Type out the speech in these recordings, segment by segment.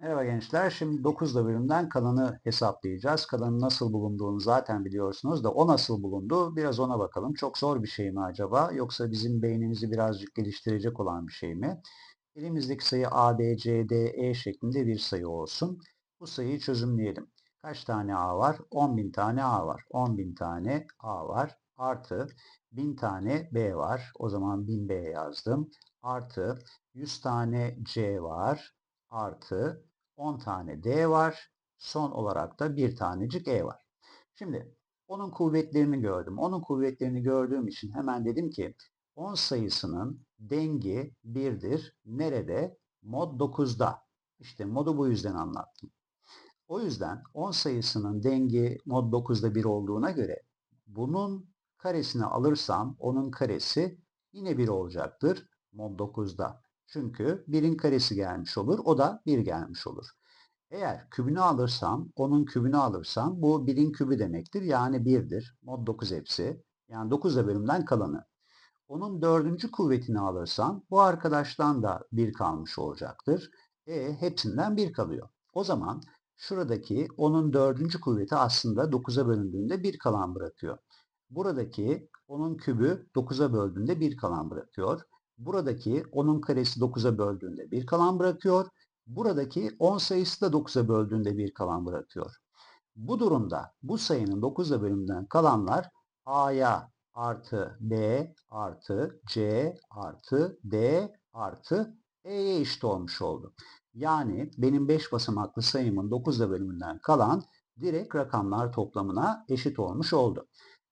Merhaba gençler. Şimdi 9'da bölümden kalanı hesaplayacağız. Kalanın nasıl bulunduğunu zaten biliyorsunuz da o nasıl bulundu biraz ona bakalım. Çok zor bir şey mi acaba yoksa bizim beynimizi birazcık geliştirecek olan bir şey mi? Elimizdeki sayı A, B, C, D, E şeklinde bir sayı olsun. Bu sayıyı çözümleyelim. Kaç tane A var? 10.000 tane A var. 10.000 tane A var. Artı 1000 tane B var. O zaman 1000B yazdım. Artı 100 tane C var. Artı 10 tane D var. Son olarak da bir tanecik E var. Şimdi onun kuvvetlerini gördüm. Onun kuvvetlerini gördüğüm için hemen dedim ki 10 sayısının dengi 1'dir. Nerede? Mod 9'da. İşte modu bu yüzden anlattım. O yüzden 10 sayısının dengi mod 9'da 1 olduğuna göre bunun karesini alırsam onun karesi yine 1 olacaktır mod 9'da. Çünkü 1'in karesi gelmiş olur. O da 1 gelmiş olur. Eğer kübünü alırsam, onun kübünü alırsam bu 1'in kübü demektir. Yani 1'dir. Mod 9 hepsi. Yani 9'da bölümden kalanı. Onun dördüncü kuvvetini alırsam bu arkadaştan da 1 kalmış olacaktır. E hepsinden 1 kalıyor. O zaman şuradaki onun dördüncü kuvveti aslında 9'a bölündüğünde 1 kalan bırakıyor. Buradaki onun kübü 9'a böldüğünde 1 kalan bırakıyor. Buradaki onun karesi 9'a böldüğünde 1 kalan bırakıyor. Buradaki 10 sayısı da 9'a böldüğünde 1 kalan bırakıyor. Bu durumda bu sayının 9'a bölümünden kalanlar A'ya artı B artı C artı D artı E'ye eşit olmuş oldu. Yani benim 5 basamaklı sayımın 9'da bölümünden kalan direkt rakamlar toplamına eşit olmuş oldu.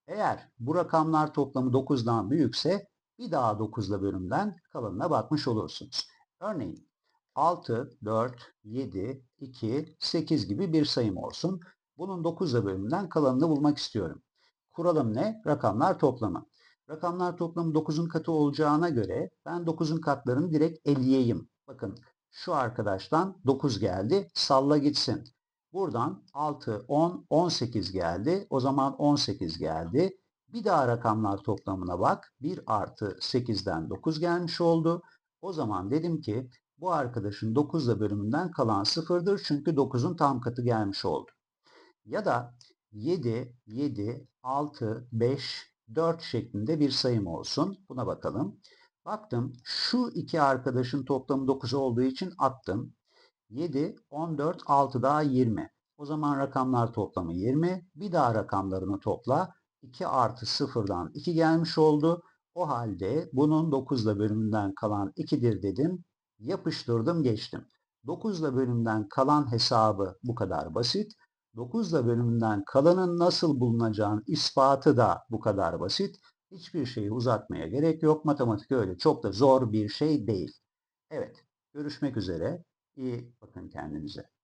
Eğer bu rakamlar toplamı 9'dan büyükse bir daha 9'la bölümden kalanına bakmış olursunuz. Örneğin 6, 4, 7, 2, 8 gibi bir sayım olsun. Bunun 9'la bölümünden kalanını bulmak istiyorum. Kuralım ne? Rakamlar toplamı. Rakamlar toplamı 9'un katı olacağına göre ben 9'un katlarını direkt eleyeyim. Bakın şu arkadaştan 9 geldi. Salla gitsin. Buradan 6, 10, 18 geldi. O zaman 18 geldi. Bir daha rakamlar toplamına bak. 1 artı 8'den 9 gelmiş oldu. O zaman dedim ki bu arkadaşın 9'la bölümünden kalan sıfırdır. Çünkü 9'un tam katı gelmiş oldu. Ya da 7, 7, 6, 5, 4 şeklinde bir sayım olsun. Buna bakalım. Baktım şu iki arkadaşın toplamı 9 olduğu için attım. 7, 14, 6 daha 20. O zaman rakamlar toplamı 20. Bir daha rakamlarını topla. 2 artı 0'dan 2 gelmiş oldu. O halde bunun 9'la bölümünden kalan 2'dir dedim. Yapıştırdım geçtim. 9'la bölümden kalan hesabı bu kadar basit. 9'la bölümünden kalanın nasıl bulunacağını ispatı da bu kadar basit. Hiçbir şeyi uzatmaya gerek yok. Matematik öyle çok da zor bir şey değil. Evet, görüşmek üzere. İyi bakın kendinize.